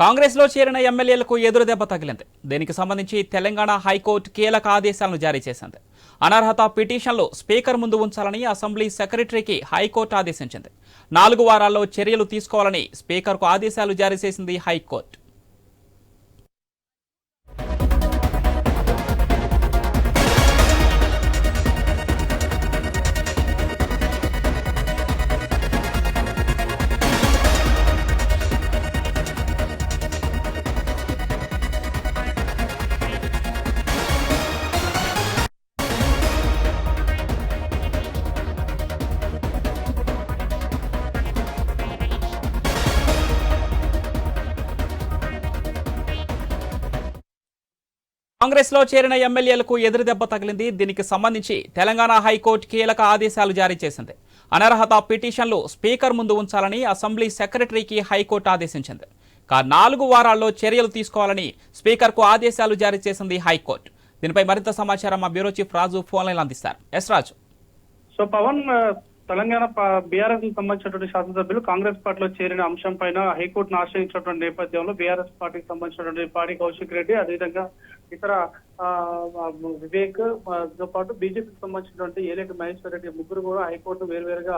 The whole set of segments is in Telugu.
కాంగ్రెస్లో చేరిన ఎమ్మెల్యేలకు ఎదురు దెబ్బ తగిలింది. దీనికి సంబంధించి తెలంగాణ హైకోర్టు కీలక ఆదేశాలను జారీ చేసింది. అనర్హత పిటిషన్లు స్పీకర్ ముందు ఉంచాలని అసెంబ్లీ సెక్రటరీకి హైకోర్టు ఆదేశించింది. నాలుగు వారాల్లో చర్యలు తీసుకోవాలని స్పీకర్కు ఆదేశాలు జారీ చేసింది హైకోర్టు. కాంగ్రెస్లో చేరిన ఎమ్మెల్యేలకు ఎదురు దెబ్బ తగిలింది. దీనికి సంబంధించి తెలంగాణ హైకోర్టు కీలక ఆదేశాలు జారీ చేసింది. అనర్హత పిటిషన్లు స్పీకర్ ముందు ఉంచాలని అసెంబ్లీ సెక్రటరీకి హైకోర్టు ఆదేశించింది. కా నాలుగు వారాల్లో చర్యలు తీసుకోవాలని స్పీకర్కు ఆదేశాలు జారీ చేసింది హైకోర్టు. దీనిపై మరింత సమాచారం మా bureau chief Raju phone line అందిస్తారు. ఎస్ రాజు. సో పవన్ తెలంగాణ బీఆర్ఎస్కు సంబంధించినటువంటి శాసనసభ్యులు కాంగ్రెస్ పార్టీలో చేరిన అంశం పైన హైకోర్టును ఆశ్రయించినటువంటి నేపథ్యంలో బీఆర్ఎస్ పార్టీకి సంబంధించినటువంటి పాడి కౌశిక్ రెడ్డి అదేవిధంగా ఇతర ఆ, వివేక్తో పాటు బీజేపీకి సంబంధించినటువంటి ఏలేటి మహేశ్వర్ రెడ్డి ముగ్గురు కూడా హైకోర్టు వేరువేరుగా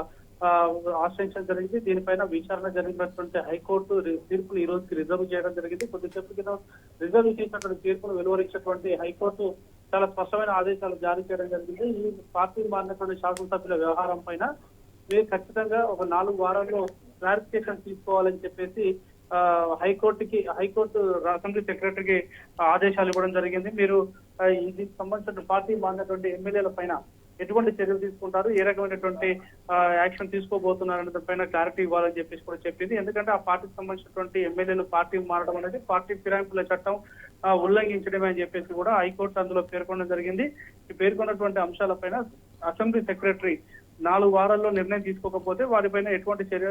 ఆశ్రయించడం జరిగింది. దీనిపైన విచారణ జరిగినటువంటి హైకోర్టు తీర్పును ఈ రోజుకి రిజర్వ్ చేయడం జరిగింది. కొద్దిసేపు కింద రిజర్వ్ చేసినటువంటి తీర్పును వెలువరించినటువంటి హైకోర్టు చాలా స్పష్టమైన ఆదేశాలు జారీ చేయడం జరిగింది. ఈ పార్టీ మారినటువంటి శాసనసభ్యుల వ్యవహారం పైన మీరు ఖచ్చితంగా ఒక నాలుగు వారాల్లో క్లారిఫికేషన్ తీసుకోవాలని చెప్పేసి ఆ, హైకోర్టుకి హైకోర్టు అసెంబ్లీ సెక్రటరీకి ఆదేశాలు ఇవ్వడం జరిగింది. మీరు దీనికి ఇది సంబంధించిన పార్టీ మారినటువంటి ఎమ్మెల్యేల పైన ఎటువంటి చర్యలు తీసుకుంటారు? ఏ రకమైనటువంటి యాక్షన్ తీసుకోబోతున్నారు అనే పైన క్లారిటీ ఇవ్వాలని చెప్పేసి కూడా చెప్పింది. ఎందుకంటే ఆ పార్టీకి సంబంధించినటువంటి ఎమ్మెల్యేలు పార్టీ మారడం అనేది పార్టీ ఫిరాయింపుల చట్టం ఉల్లంఘించడమే అని చెప్పేసి కూడా హైకోర్టు అందులో పేర్కొనడం జరిగింది. ఈ పేర్కొన్నటువంటి అంశాలపైన అసెంబ్లీ సెక్రటరీ నాలుగు వారాల్లో నిర్ణయం తీసుకోకపోతే వారిపైన ఎటువంటి చర్య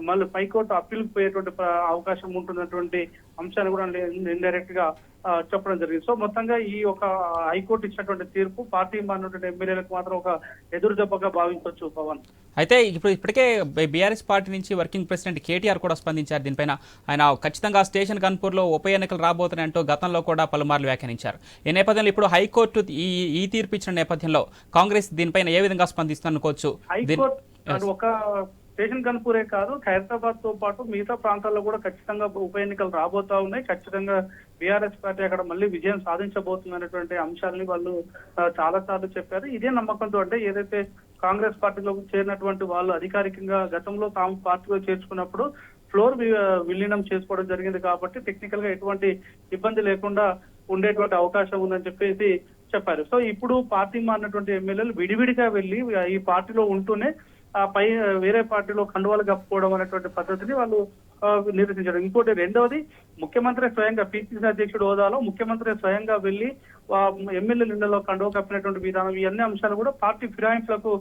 మళ్ళీ హైకోర్టు అప్పీల్ పోయేటువంటి అవకాశం ఉంటున్నటువంటి అంశాన్ని కూడా ఇండైరెక్ట్గా చెప్పడం జరిగింది. సో మొత్తంగా ఈ ఒక హైకోర్టు ఇచ్చినటువంటి తీర్పు పార్టీ మారినటువంటి ఎమ్మెల్యేలకు మాత్రం ఒక ఎదురు దెబ్బగా భావించవచ్చు పవన్. అయితే ఇప్పుడు ఇప్పటికే బీఆర్ఎస్ పార్టీ నుంచి వర్కింగ్ ప్రెసిడెంట్ కేటీఆర్ కూడా స్పందించారు దీనిపైన. ఆయన ఖచ్చితంగా స్టేషన్ గన్పూర్లో ఉప ఎన్నికలు రాబోతున్నాయంటూ గతంలో కూడా పలుమార్లు వ్యాఖ్యానించారు. ఈ నేపథ్యంలో ఇప్పుడు హైకోర్టు ఈ ఈ తీర్పు ఇచ్చిన నేపథ్యంలో కాంగ్రెస్ దీనిపైన ఏ విధంగా స్పందిస్తుంది అనుకోవచ్చు దీని- హైకోర్టు అది ఒక స్టేషన్ కన్పూరే కాదు ఖైరతాబాద్తో పాటు మిగతా ప్రాంతాల్లో కూడా ఖచ్చితంగా ఉప ఎన్నికలు రాబోతా ఉన్నాయి. ఖచ్చితంగా బీఆర్ఎస్ పార్టీ అక్కడ మళ్ళీ విజయం సాధించబోతుంది అనేటువంటి అంశాలని వాళ్ళు చాలా సార్లు చెప్పారు. ఇదే నమ్మకంతో అంటే ఏదైతే కాంగ్రెస్ పార్టీలో చేరినటువంటి వాళ్ళు అధికారికంగా గతంలో తాము పార్టీలో చేర్చుకున్నప్పుడు ఫ్లోర్ విలీనం చేసుకోవడం జరిగింది కాబట్టి టెక్నికల్గా ఎటువంటి ఇబ్బంది లేకుండా ఉండేటువంటి అవకాశం ఉందని చెప్పేసి చెప్పారు. సో ఇప్పుడు పార్టీ మారినటువంటి ఎమ్మెల్యేలు విడివిడిగా వెళ్ళి ఈ పార్టీలో ఉంటూనే పై వేరే పార్టీలో కండువాలు కప్పుకోవడం అనేటువంటి పద్ధతిని వాళ్ళు ఆ, నిరసించారు. ఇంకోటి రెండవది ముఖ్యమంత్రి స్వయంగా పిసిసి అధ్యక్షుడు హోదాలో ముఖ్యమంత్రి స్వయంగా వెళ్ళి ఎమ్మెల్యే నిండలో కండువ కప్పినటువంటి విధానం ఇవన్నీ అంశాలు కూడా పార్టీ ఫిరాయింపులకు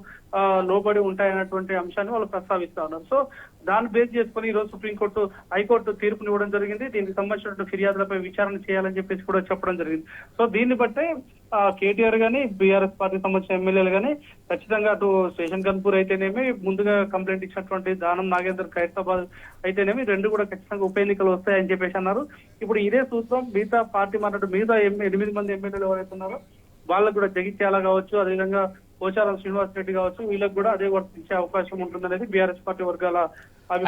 లోబడి ఉంటాయన్నటువంటి అంశాన్ని వాళ్ళు ప్రస్తావిస్తా ఉన్నారు. సో దాన్ని బేస్ చేసుకుని ఈ రోజు సుప్రీంకోర్టు హైకోర్టు తీర్పుని ఇవ్వడం జరిగింది. దీనికి సంబంధించినటువంటి ఫిర్యాదులపై విచారణ చేయాలని చెప్పేసి కూడా చెప్పడం జరిగింది. సో దీన్ని బట్టే కేటీఆర్ గానీ బీఆర్ఎస్ పార్టీకి సంబంధించిన ఎమ్మెల్యేలు గానీ ఖచ్చితంగా అటు శేషన్ కన్పూర్ అయితేనేమి ముందుగా కంప్లైంట్ ఇచ్చినటువంటి దానం నాగేందర్ ఖైరతాబాద్ అయితేనేమి రెండు కూడా ఖచ్చితంగా ఉప ఎన్నికలు వస్తాయని చెప్పేసి అన్నారు. ఇప్పుడు ఇదే సూత్రం మిగతా పార్టీ మాట్లాడు మిగతా ఎనిమిది మంది ఎమ్మెల్యేలు ఎవరైతే ఉన్నారో వాళ్ళకు కూడా జగిత్యాల కావచ్చు అదేవిధంగా పోచారం శ్రీనివాస్ రెడ్డి కావచ్చు వీళ్ళకి కూడా అదే వర్తించే అవకాశం ఉంటుందనేది బీఆర్ఎస్ పార్టీ వర్గాల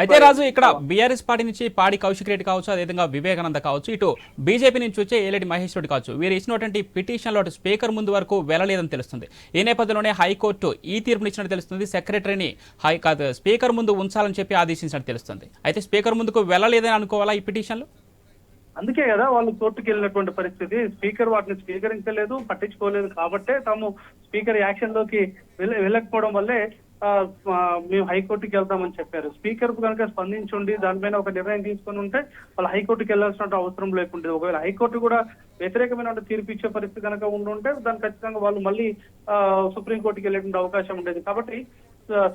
అయితే రాజు ఇక్కడ బీఆర్ఎస్ పార్టీ నుంచి పాడి కౌశిక్ రెడ్డి కావచ్చు అదేవిధంగా వివేకానంద కావచ్చు ఇటు బీజేపీ నుంచి వచ్చే ఏలేటి మహేష్ రెడ్డి కావచ్చు వీరు ఇచ్చినటువంటి పిటిషన్లో అటు స్పీకర్ ముందు వరకు వెళ్ళలేదని తెలుస్తుంది. ఈ నేపథ్యంలోనే హైకోర్టు ఈ తీర్పునిచ్చినట్టు తెలుస్తుంది. సెక్రటరీని హై కాదు స్పీకర్ ముందు ఉంచాలని చెప్పి ఆదేశించినట్టు తెలుస్తుంది. అయితే స్పీకర్ ముందుకు వెళ్ళలేదని అనుకోవాలా ఈ పిటిషన్లు? అందుకే కదా వాళ్ళు కోర్టుకు వెళ్ళినటువంటి పరిస్థితి. స్పీకర్ వాటిని స్వీకరించలేదు పట్టించుకోలేదు. కాబట్టే తాము స్పీకర్ యాక్షన్లోకి వెళ్ళకపోవడం వల్లే ఆ, మేము హైకోర్టుకి వెళ్తామని చెప్పారు. స్పీకర్ కనుక స్పందించుండి దానిపైన ఒక నిర్ణయం తీసుకుని ఉంటే వాళ్ళు హైకోర్టుకి వెళ్ళాల్సిన అవసరం లేకుండా ఒకవేళ హైకోర్టు కూడా వ్యతిరేకమైన తీర్పు ఇచ్చే పరిస్థితి కనుక ఉండుంటే దాని ఖచ్చితంగా వాళ్ళు మళ్ళీ సుప్రీంకోర్టుకి వెళ్ళేటువంటి అవకాశం ఉండేది. కాబట్టి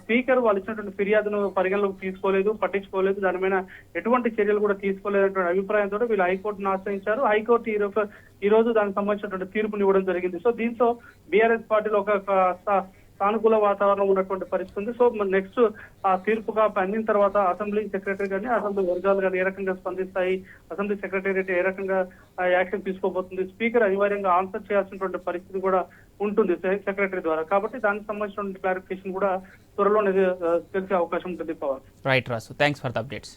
స్పీకర్ వాళ్ళు ఇచ్చినటువంటి ఫిర్యాదును పరిగణలోకి తీసుకోలేదు పట్టించుకోలేదు. దాని మీద ఎటువంటి చర్యలు కూడా తీసుకోలేదటువంటి అభిప్రాయంతో వీళ్ళు హైకోర్టును ఆశ్రయించారు. హైకోర్టు ఈ రోజు ఈ రోజు దానికి సంబంధించినటువంటి తీర్పుని ఇవ్వడం జరిగింది. సో దీంతో బీఆర్ఎస్ పార్టీలో ఒక సానుకూల వాతావరణం ఉన్నటువంటి పరిస్థితి ఉంది. సో నెక్స్ట్ ఆ తీర్పు కాపీ అందిన తర్వాత అసెంబ్లీ సెక్రటరీ కానీ అసెంబ్లీ వర్గాలు కానీ ఏ రకంగా స్పందిస్తాయి అసెంబ్లీ సెక్రటేరియట్ ఏ రకంగా యాక్షన్ తీసుకోబోతుంది స్పీకర్ అనివార్యంగా ఆన్సర్ చేయాల్సినటువంటి పరిస్థితి కూడా ఉంటుంది సెక్రటరీ ద్వారా. కాబట్టి దానికి సంబంధించిన క్లారిఫికేషన్ కూడా త్వరలోనే తెలిసే అవకాశం ఉంటుంది పవన్. రైట్ రాసు థ్యాంక్స్ ఫర్ ద అప్డేట్స్